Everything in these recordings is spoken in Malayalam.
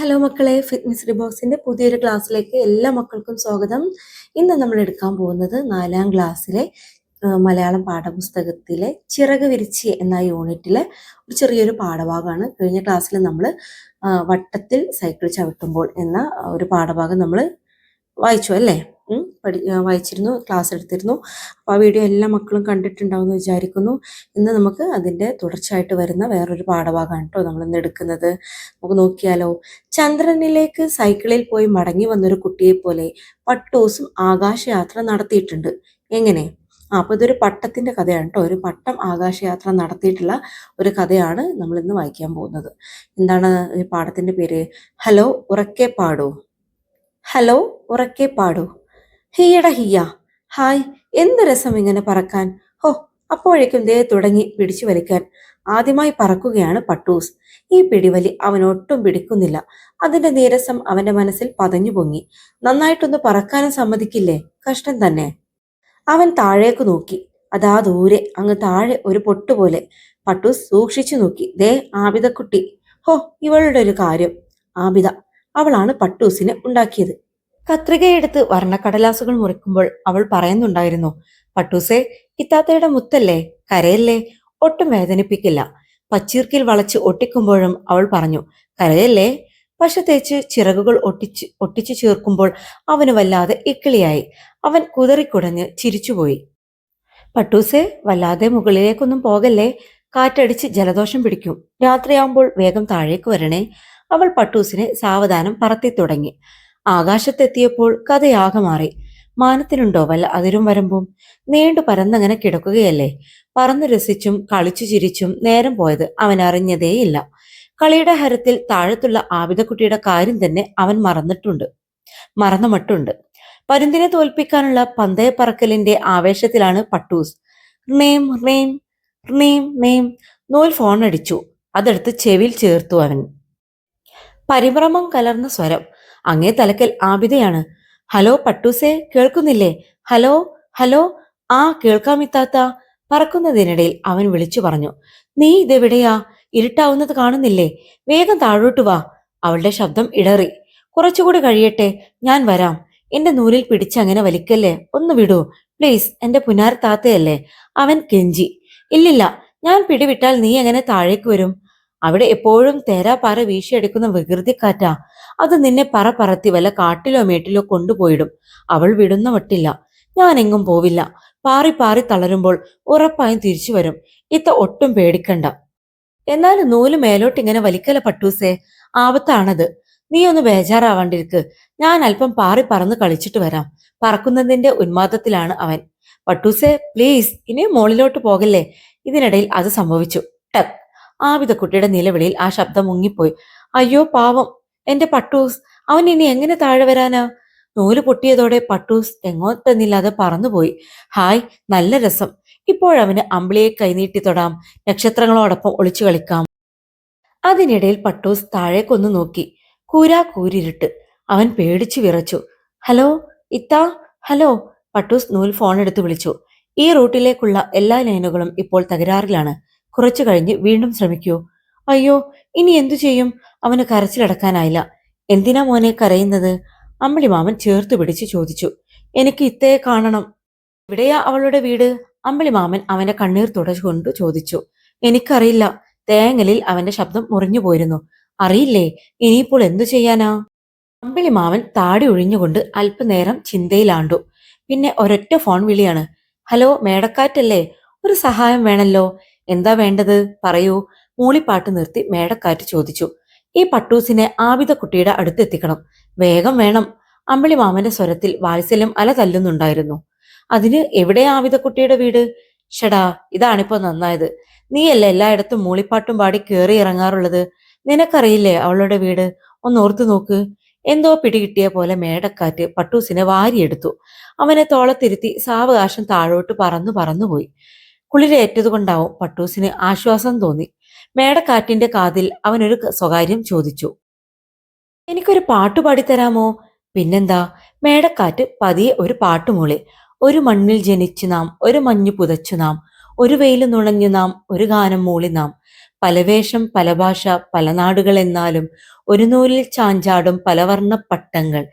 ഹലോ മക്കളെ. ഫിറ്റ്നസ് റിബോക്സിന്റെ പുതിയൊരു ക്ലാസ്സിലേക്ക് എല്ലാ മക്കൾക്കും സ്വാഗതം. ഇന്ന് നമ്മൾ എടുക്കാൻ പോകുന്നത് നാലാം ക്ലാസ്സിലെ മലയാളം പാഠപുസ്തകത്തിലെ ചിറക് വിരിച്ച് എന്ന യൂണിറ്റിലെ ഒരു ചെറിയൊരു പാഠഭാഗമാണ്. കഴിഞ്ഞ ക്ലാസ്സിൽ നമ്മൾ വട്ടത്തിൽ സൈക്കിൾ ചവിട്ടുമ്പോൾ എന്ന ഒരു പാഠഭാഗം നമ്മൾ വായിച്ചു അല്ലേ? പഠി വായിച്ചിരുന്നു ക്ലാസ് എടുത്തിരുന്നു. അപ്പോൾ ആ വീഡിയോ എല്ലാ മക്കളും കണ്ടിട്ടുണ്ടാവുമെന്ന് വിചാരിക്കുന്നു. ഇന്ന് നമുക്ക് അതിന്റെ തുടർച്ചയായിട്ട് വരുന്ന വേറൊരു പാഠഭാഗമാണ് കേട്ടോ നമ്മൾ ഇന്ന് എടുക്കുന്നത്. നമുക്ക് നോക്കിയാലോ. ചന്ദ്രനിലേക്ക് സൈക്കിളിൽ പോയി മടങ്ങി വന്നൊരു കുട്ടിയെ പോലെ പട്ടൂസും ആകാശയാത്ര നടത്തിയിട്ടുണ്ട്. എങ്ങനെ? ആ അപ്പോൾ ഇതൊരു പട്ടത്തിന്റെ കഥയാണ് കേട്ടോ. ഒരു പട്ടം ആകാശയാത്ര നടത്തിയിട്ടുള്ള ഒരു കഥയാണ് നമ്മൾ ഇന്ന് വായിക്കാൻ പോകുന്നത്. എന്താണ് ഈ പാഠത്തിന്റെ പേര്? ഹലോ ഉറക്കെ പാടൂ. ഹലോ ഉറക്കെ പാടൂ. ഹിയട ഹീയ. ഹായ് എന്ത് രസം ഇങ്ങനെ പറക്കാൻ? ഹോ അപ്പോഴേക്കും ദേ തുടങ്ങി പിടിച്ചു വലിക്കാൻ. ആദ്യമായി പറക്കുകയാണ് പട്ടൂസ്. ഈ പിടിവലി അവനൊട്ടും പിടിക്കുന്നില്ല. അതിന്റെ നീരസം അവന്റെ മനസ്സിൽ പതഞ്ഞു പൊങ്ങി. നന്നായിട്ടൊന്ന് പറക്കാനും സമ്മതിക്കില്ലേ? കഷ്ടം തന്നെ. അവൻ താഴേക്ക് നോക്കി. അതാ ദൂരെ അങ്ങ് താഴെ ഒരു പൊട്ടുപോലെ. പട്ടൂസ് സൂക്ഷിച്ചു നോക്കി. ദേ ആബിദക്കുട്ടി. ഹോ ഇവളുടെ ഒരു കാര്യം. ആബിദ അവളാണ് പട്ടൂസിനെ ഉണ്ടാക്കിയത്. കത്രികയെടുത്ത് വർണക്കടലാസുകൾ മുറിക്കുമ്പോൾ അവൾ പറയുന്നുണ്ടായിരുന്നു പട്ടൂസേ ഇത്താത്തയുടെ മുത്തല്ലേ? കരയല്ലേ? ഒട്ടും വേദനിപ്പിക്കില്ല. പച്ചീർക്കിൽ വളച്ച് ഒട്ടിക്കുമ്പോഴും അവൾ പറഞ്ഞു കരയല്ലേ? പശ തേച്ച് ചിറകുകൾ ഒട്ടിച്ച് ഒട്ടിച്ചു ചേർക്കുമ്പോൾ അവന് വല്ലാതെ ഇക്കിളിയായി. അവൻ കുതറിക്കുടഞ്ഞ് ചിരിച്ചുപോയി. പട്ടൂസേ വല്ലാതെ മുകളിലേക്കൊന്നും പോകല്ലേ? കാറ്റടിച്ച് ജലദോഷം പിടിക്കും. രാത്രിയാവുമ്പോൾ വേഗം താഴേക്ക് വരണേ. അവൾ പട്ടൂസിനെ സാവധാനം പറത്തി തുടങ്ങി ആകാശത്തെത്തിയപ്പോൾ കഥയാകെ മാറി. മാനത്തിനുണ്ടോ വല്ല അതിരും വരമ്പും? നീണ്ടു പരന്നങ്ങനെ കിടക്കുകയല്ലേ? പറന്നു രസിച്ചും കളിച്ചു ചിരിച്ചും നേരം പോയത് അവൻ അറിഞ്ഞതേയില്ല. കളിയുടെ ഹരത്തിൽ താഴത്തുള്ള ആവിധക്കുട്ടിയുടെ കാര്യം തന്നെ അവൻ മറന്നിട്ടുണ്ട്. മറന്ന മട്ടുണ്ട് പരുന്തിനെ തോൽപ്പിക്കാനുള്ള പന്തയപ്പറക്കലിന്റെ ആവേശത്തിലാണ് പട്ടൂസ്. ർണേം ർണേം ർണേം നേം നൂൽ ഫോൺ അടിച്ചു അതെടുത്ത് ചെവിയിൽ ചേർത്തു അവൻ. പരിഭ്രമം കലർന്ന സ്വരം. അങ്ങേ തലക്കൽ ആബിതയാണ് ഹലോ പട്ടൂസേ കേൾക്കുന്നില്ലേ? Hello hello. ആ കേൾക്കാമിത്താത്ത പറക്കുന്നതിനിടയിൽ അവൻ വിളിച്ചു പറഞ്ഞു. നീ ഇതെവിടെയാ? ഇരുട്ടാവുന്നത് കാണുന്നില്ലേ? വേഗം താഴോട്ട് വാ. അവളുടെ ശബ്ദം ഇടറി. കുറച്ചുകൂടി കഴിയട്ടെ ഞാൻ വരാം. എന്റെ നൂലിൽ പിടിച്ചങ്ങനെ വലിക്കല്ലേ? ഒന്ന് വിടൂ. പ്ലീസ് എന്റെ പുനാർ താത്തയല്ലേ? അവൻ കെഞ്ചി. ഇല്ലില്ല ഞാൻ പിടിവിട്ടാൽ നീ എങ്ങനെ താഴേക്ക് വരും? അവിടെ എപ്പോഴും തേരാപ്പാറ വീശിയെടുക്കുന്ന വികൃതിക്കാറ്റാ. അത് നിന്നെ പറ പറത്തി വല്ല കാട്ടിലോ മേട്ടിലോ കൊണ്ടുപോയിടും. അവൾ വിടുന്ന വട്ടില്ല ഞാനെങ്ങും പോവില്ല. പാറി പാറി തളരുമ്പോൾ ഉറപ്പായും തിരിച്ചു വരും. ഇത്ത ഒട്ടും പേടിക്കണ്ട. എന്നാൽ നൂൽ മേലോട്ട് ഇങ്ങനെ വലിക്കല പട്ടൂസേ ആപത്താണത്. നീ ഒന്ന് ബേജാറാവാണ്ടിരിക്ക്. ഞാൻ അല്പം പാറി പറന്ന് കളിച്ചിട്ട് വരാം. പറക്കുന്നതിന്റെ ഉന്മാദത്തിലാണ് അവൻ. പട്ടൂസേ പ്ലീസ് ഇനിയും മുകളിലോട്ട് പോകല്ലേ? ഇതിനിടയിൽ അത് സംഭവിച്ചു. ടക്. ആവിധക്കുട്ടിയുടെ നിലവിളിയിൽ ആ ശബ്ദം മുങ്ങിപ്പോയി. അയ്യോ പാവം. എന്റെ പട്ടൂസ് അവൻ ഇനി എങ്ങനെ താഴെ വരാനാ? നൂൽ പൊട്ടിയതോടെ പട്ടൂസ് എങ്ങോട്ടെന്നില്ലാതെ പറന്നുപോയി. ഹായ് നല്ല രസം. ഇപ്പോഴവന് അമ്പിളിയെ കൈനീട്ടി തൊടാം. നക്ഷത്രങ്ങളോടൊപ്പം ഒളിച്ചു കളിക്കാം. അതിനിടയിൽ പട്ടൂസ് താഴേക്കൊന്ന് നോക്കി. കൂരാ കൂരിരുട്ട് അവൻ പേടിച്ചു വിറച്ചു. Hello ഇത്താ hello. പട്ടൂസ് നൂൽ ഫോൺ എടുത്ത് വിളിച്ചു. ഈ റൂട്ടിലേക്കുള്ള എല്ലാ ലൈനുകളും ഇപ്പോൾ തകരാറിലാണ്. കുറച്ചു കഴിഞ്ഞ് വീണ്ടും ശ്രമിക്കൂ. അയ്യോ ഇനി എന്തു ചെയ്യും? അവന് കരച്ചിലടക്കാനായില്ല. എന്തിനാ മോനെ കരയുന്നത്? അമ്പിളി മാമൻ ചേർത്ത് പിടിച്ച് ചോദിച്ചു. എനിക്ക് ഇത്തയെ കാണണം. ഇവിടെയാ അവളുടെ വീട്? അമ്പിളി മാമൻ അവന്റെ കണ്ണീർ തുടച്ചുകൊണ്ട് ചോദിച്ചു. എനിക്കറിയില്ല. തേങ്ങലിൽ അവന്റെ ശബ്ദം മുറിഞ്ഞു പോയിരുന്നു. അറിയില്ലേ ഇനിയിപ്പോൾ എന്തു ചെയ്യാനാ? അമ്പിളി മാമൻ താടി ഒഴിഞ്ഞുകൊണ്ട് അല്പനേരം ചിന്തയിലാണ്ടു. പിന്നെ ഒരൊറ്റ ഫോൺ വിളിയാണ്. ഹലോ മേടക്കാറ്റല്ലേ? ഒരു സഹായം വേണല്ലോ. എന്താ വേണ്ടത്? പറയൂ. മൂളിപ്പാട്ട് നിർത്തി മേടക്കാറ്റ് ചോദിച്ചു. ഈ പട്ടൂസിനെ ആവിത കുട്ടിയുടെ അടുത്തെത്തിക്കണം. വേഗം വേണം. അമ്പിളി മാമന്റെ സ്വരത്തിൽ വാത്സല്യം അല തല്ലുന്നുണ്ടായിരുന്നു. അതിന് എവിടെ ആവിത കുട്ടിയുടെ വീട്? ഷടാ ഇതാണിപ്പോ നന്നായത്. നീയല്ലേ എല്ലായിടത്തും മൂളിപ്പാട്ടും പാടി കയറി ഇറങ്ങാറുള്ളത്? നിനക്കറിയില്ലേ അവളുടെ വീട്? ഒന്ന് ഓർത്തു നോക്ക്. എന്തോ പിടികിട്ടിയ പോലെ മേടക്കാറ്റ് പട്ടൂസിനെ വാരിയെടുത്തു. അവനെ തോളത്തിരുത്തി സാവകാശം താഴോട്ട് പറന്നു പറന്നുപോയി കുളിരേറ്റതുകൊണ്ടാവും പട്ടൂസിന് ആശ്വാസം തോന്നി. മേടക്കാറ്റിന്റെ കാതിൽ അവനൊരു സ്വകാര്യം ചോദിച്ചു. എനിക്കൊരു പാട്ട് പാടിത്തരാമോ? പിന്നെന്താ മേടക്കാറ്റ് പതിയെ ഒരു പാട്ടുമൂളി ഒരു മണ്ണിൽ ജനിച്ചു നാം ഒരു മഞ്ഞു പുതച്ചു നാം ഒരു വെയിൽ നുണഞ്ഞു നാം ഒരു ഗാനം മൂളി നാം. പലവേഷം പല ഭാഷ പല നാടുകൾ എന്നാലും ഒരു നൂലിൽ ചാഞ്ചാടും പലവർണ പട്ടങ്ങൾ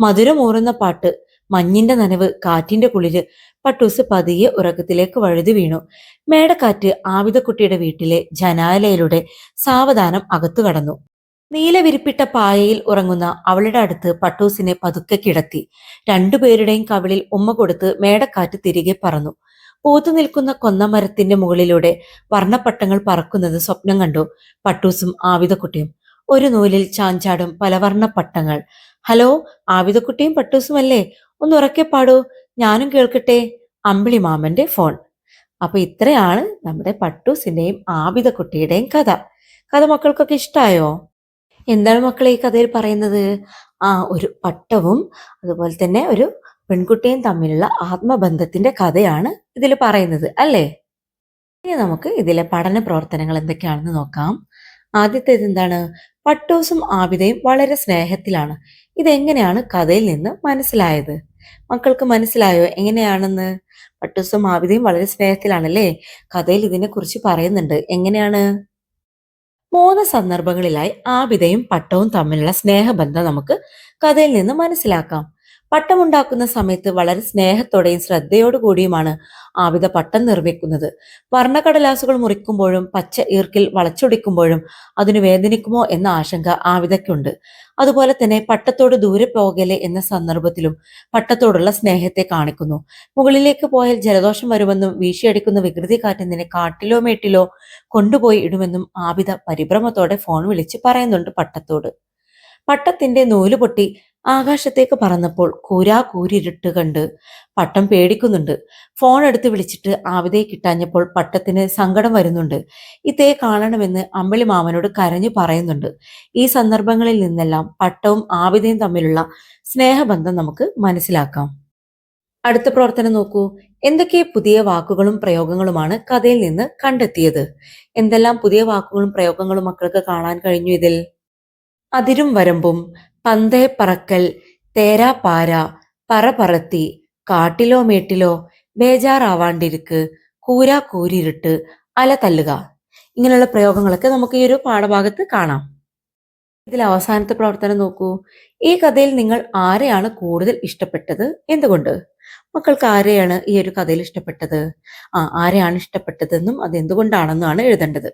മധുരമൂറുന്ന പാട്ട് മഞ്ഞിന്റെ നനവ് കാറ്റിന്റെ കുളിര് പട്ടൂസ് പതിയെ ഉറക്കത്തിലേക്ക് വഴുതി വീണു. മേടക്കാറ്റ് ആവിതക്കുട്ടിയുടെ വീട്ടിലെ ജനാലയിലൂടെ സാവധാനം അകത്തു കടന്നു. നീലവിരിപ്പിട്ട പായയിൽ ഉറങ്ങുന്ന അവളുടെ അടുത്ത് പട്ടൂസിനെ പതുക്കെ കിടത്തി. രണ്ടുപേരുടെയും കവിളിൽ ഉമ്മ കൊടുത്ത് മേടക്കാറ്റ് തിരികെ പറന്നു. പൂത്തു നിൽക്കുന്ന കൊന്നമരത്തിന്റെ മുകളിലൂടെ വർണപ്പട്ടങ്ങൾ പറക്കുന്നത് സ്വപ്നം കണ്ടു പട്ടൂസും ആവിതക്കുട്ടിയും. ഒരു നൂലിൽ ചാഞ്ചാടും പലവർണ പട്ടങ്ങൾ ഹലോ ആവിതക്കുട്ടിയും പട്ടൂസും അല്ലേ ഒന്ന് ഉറക്കെ പാടൂ. ഞാനും കേൾക്കട്ടെ. അമ്പിളി മാമന്റെ ഫോൺ. അപ്പൊ ഇത്രയാണ് നമ്മുടെ പട്ടൂസിന്റെയും ആവിതക്കുട്ടിയുടെയും കഥ. കഥ മക്കൾക്കൊക്കെ ഇഷ്ടായോ? എന്താണ് മക്കളെ ഈ കഥയിൽ പറയുന്നത്? ആ ഒരു പട്ടവും അതുപോലെ തന്നെ ഒരു പെൺകുട്ടിയും തമ്മിലുള്ള ആത്മബന്ധത്തിന്റെ കഥയാണ് ഇതിൽ പറയുന്നത് അല്ലേ? ഇനി നമുക്ക് ഇതിലെ പഠന പ്രവർത്തനങ്ങൾ എന്തൊക്കെയാണെന്ന് നോക്കാം. ആദ്യത്തേത് എന്താണ്? പട്ടൂസും ആബിദയും വളരെ സ്നേഹത്തിലാണ്. ഇതെങ്ങനെയാണ് കഥയിൽ നിന്ന് മനസ്സിലായത്? മക്കൾക്ക് മനസ്സിലായോ? എങ്ങനെയാണെന്ന്? പട്ടുസും ആബിദയും വളരെ സ്നേഹത്തിലാണല്ലേ? കഥയിൽ ഇതിനെ കുറിച്ച് പറയുന്നുണ്ട്. എങ്ങനെയാണ്? മൂന്ന് സന്ദർഭങ്ങളിലായി ആബിദയും പട്ടവും തമ്മിലുള്ള സ്നേഹബന്ധം നമുക്ക് കഥയിൽ നിന്ന് മനസ്സിലാക്കാം. പട്ടമുണ്ടാക്കുന്ന സമയത്ത് വളരെ സ്നേഹത്തോടെയും ശ്രദ്ധയോടു കൂടിയുമാണ് ആവിത പട്ടം നിർമ്മിക്കുന്നത്. വർണക്കടലാസുകൾ മുറിക്കുമ്പോഴും പച്ച ഈർക്കിൽ വളച്ചൊടിക്കുമ്പോഴും അതിന് വേദനിക്കുമോ എന്ന ആശങ്ക ആവിതയ്ക്കുണ്ട് അതുപോലെ തന്നെ പട്ടത്തോട് ദൂരെ പോകലെ എന്ന സന്ദർഭത്തിലും പട്ടത്തോടുള്ള സ്നേഹത്തെ കാണിക്കുന്നു. മുകളിലേക്ക് പോയാൽ ജലദോഷം വരുമെന്നും വീശിയടിക്കുന്ന വികൃതി കാറ്റുന്നതിനെ കാട്ടിലോ മേട്ടിലോ കൊണ്ടുപോയി ഇടുമെന്നും ആവിത പരിഭ്രമത്തോടെ ഫോൺ വിളിച്ച് പറയുന്നുണ്ട് പട്ടത്തോട്. പട്ടത്തിന്റെ നൂൽ പൊട്ടി ആകാശത്തേക്ക് പറന്നപ്പോൾ കൂരാ കൂരിരുട്ട് കണ്ട് പട്ടം പേടിക്കുന്നുണ്ട്. ഫോൺ എടുത്ത് വിളിച്ചിട്ട് ആവിതയെ കിട്ടാഞ്ഞപ്പോൾ പട്ടത്തിന് സങ്കടം വരുന്നുണ്ട്. ഇതേ കാണണമെന്ന് അമ്പിളി മാമനോട് കരഞ്ഞു പറയുന്നുണ്ട്. ഈ സന്ദർഭങ്ങളിൽ നിന്നെല്ലാം പട്ടവും ആവിതയും തമ്മിലുള്ള സ്നേഹബന്ധം നമുക്ക് മനസ്സിലാക്കാം. അടുത്ത പ്രവർത്തനം നോക്കൂ. എന്തൊക്കെ പുതിയ വാക്കുകളും പ്രയോഗങ്ങളുമാണ് കഥയിൽ നിന്ന് കണ്ടെത്തിയത്? എന്തെല്ലാം പുതിയ വാക്കുകളും പ്രയോഗങ്ങളും മക്കൾക്ക് കാണാൻ കഴിഞ്ഞു ഇതിൽ? അതിരും വരമ്പും പന്തേ പറക്കൽ തേരാപ്പാര പറപറത്തി കാട്ടിലോ മേട്ടിലോ ബേജാറാവാണ്ടിരിക്ക് കൂരാ കൂരിരുട്ട് അല തല്ലുക. ഇങ്ങനെയുള്ള പ്രയോഗങ്ങളൊക്കെ നമുക്ക് ഈ ഒരു പാഠഭാഗത്ത് കാണാം. ഇതിൽ അവസാനത്തെ പ്രവർത്തനം നോക്കൂ. ഈ കഥയിൽ നിങ്ങൾ ആരെയാണ് കൂടുതൽ ഇഷ്ടപ്പെട്ടത് എന്തുകൊണ്ട്? മക്കൾക്ക് ആരെയാണ് ഈ ഒരു കഥയിൽ ഇഷ്ടപ്പെട്ടത്? ആ ആരെയാണ് ഇഷ്ടപ്പെട്ടതെന്നും അത് എന്തുകൊണ്ടാണെന്നുമാണ് എഴുതേണ്ടത്.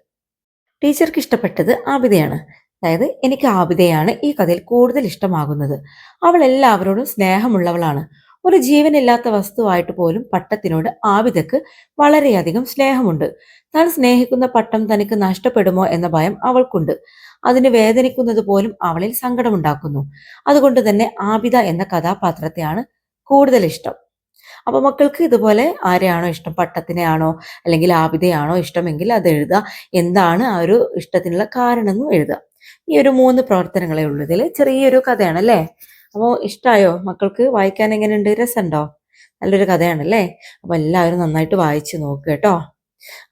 ടീച്ചർക്ക് ഇഷ്ടപ്പെട്ടത് ആബിതയാണ്. അതായത് എനിക്ക് ആബിതയാണ് ഈ കഥയിൽ കൂടുതൽ ഇഷ്ടമാകുന്നത്. അവൾ എല്ലാവരോടും സ്നേഹമുള്ളവളാണ്. ഒരു ജീവനില്ലാത്ത വസ്തുവായിട്ട് പോലും പട്ടത്തിനോട് ആബിതക്ക് വളരെയധികം സ്നേഹമുണ്ട്. താൻ സ്നേഹിക്കുന്ന പട്ടം തനിക്ക് നഷ്ടപ്പെടുമോ എന്ന ഭയം അവൾക്കുണ്ട്. അതിന് വേദനിക്കുന്നത് പോലും അവളിൽ സങ്കടമുണ്ടാക്കുന്നു. അതുകൊണ്ട് തന്നെ ആബിത എന്ന കഥാപാത്രത്തെയാണ് കൂടുതൽ ഇഷ്ടം. അപ്പൊ മക്കൾക്ക് ഇതുപോലെ ആരെയാണോ ഇഷ്ടം? പട്ടത്തിനെയാണോ? അല്ലെങ്കിൽ ആബിതയാണോ ഇഷ്ടമെങ്കിൽ അത് എഴുതുക. എന്താണ് ആ ഒരു ഇഷ്ടത്തിനുള്ള കാരണം എന്നും എഴുതുക. ഈ ഒരു മൂന്ന് പ്രവർത്തനങ്ങളെ ഉള്ളൂ ഇതിൽ ചെറിയൊരു കഥയാണ് അല്ലേ അപ്പോൾ ഇഷ്ടമായോ മക്കൾക്ക് വായിക്കാൻ എങ്ങനെയുണ്ട്? രസമുണ്ടോ? നല്ലൊരു കഥയാണല്ലേ? അപ്പോൾ എല്ലാവരും നന്നായിട്ട് വായിച്ച് നോക്കുക കേട്ടോ.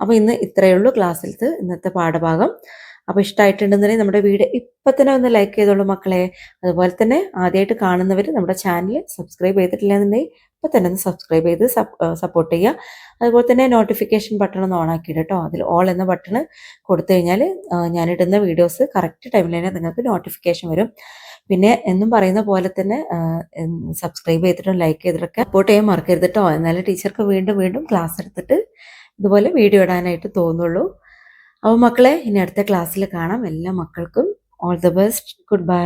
അപ്പോൾ ഇന്ന് ഇത്രയേ ഉള്ളൂ ക്ലാസ്സിലത്ത് ഇന്നത്തെ പാഠഭാഗം. അപ്പോൾ ഇഷ്ടമായിട്ടുണ്ടെന്നുണ്ടെങ്കിൽ നമ്മുടെ വീഡിയോ ഇപ്പം തന്നെ ഒന്ന് ലൈക്ക് ചെയ്തോളൂ മക്കളെ. അതുപോലെ തന്നെ ആദ്യമായിട്ട് കാണുന്നവർ നമ്മുടെ ചാനൽ സബ്സ്ക്രൈബ് ചെയ്തിട്ടില്ല എന്നുണ്ടെങ്കിൽ ഇപ്പം തന്നെ ഒന്ന് സബ്സ്ക്രൈബ് ചെയ്ത് സപ്പോർട്ട് ചെയ്യുക. അതുപോലെ തന്നെ നോട്ടിഫിക്കേഷൻ ബട്ടൺ ഒന്ന് ആക്കിയിട്ട് കേട്ടോ അതിൽ ഓൾ എന്ന ബട്ടൺ കൊടുത്തു കഴിഞ്ഞാൽ ഞാനിടുന്ന വീഡിയോസ് കറക്റ്റ് ടൈമിൽ തന്നെ നിങ്ങൾക്ക് നോട്ടിഫിക്കേഷൻ വരും. പിന്നെ എന്നും പറയുന്ന പോലെ തന്നെ സബ്സ്ക്രൈബ് ചെയ്തിട്ടും ലൈക്ക് ചെയ്തിട്ടൊക്കെ സപ്പോർട്ട് ചെയ്യാൻ മറക്കരുത് കേട്ടോ എന്നാലും ടീച്ചർക്ക് വീണ്ടും വീണ്ടും ക്ലാസ് എടുത്തിട്ട് ഇതുപോലെ വീഡിയോ ഇടാനായിട്ട് തോന്നുള്ളൂ. അപ്പോൾ മക്കളെ ഇനി അടുത്ത ക്ലാസ്സിൽ കാണാം. എല്ലാ മക്കൾക്കും all the best good bye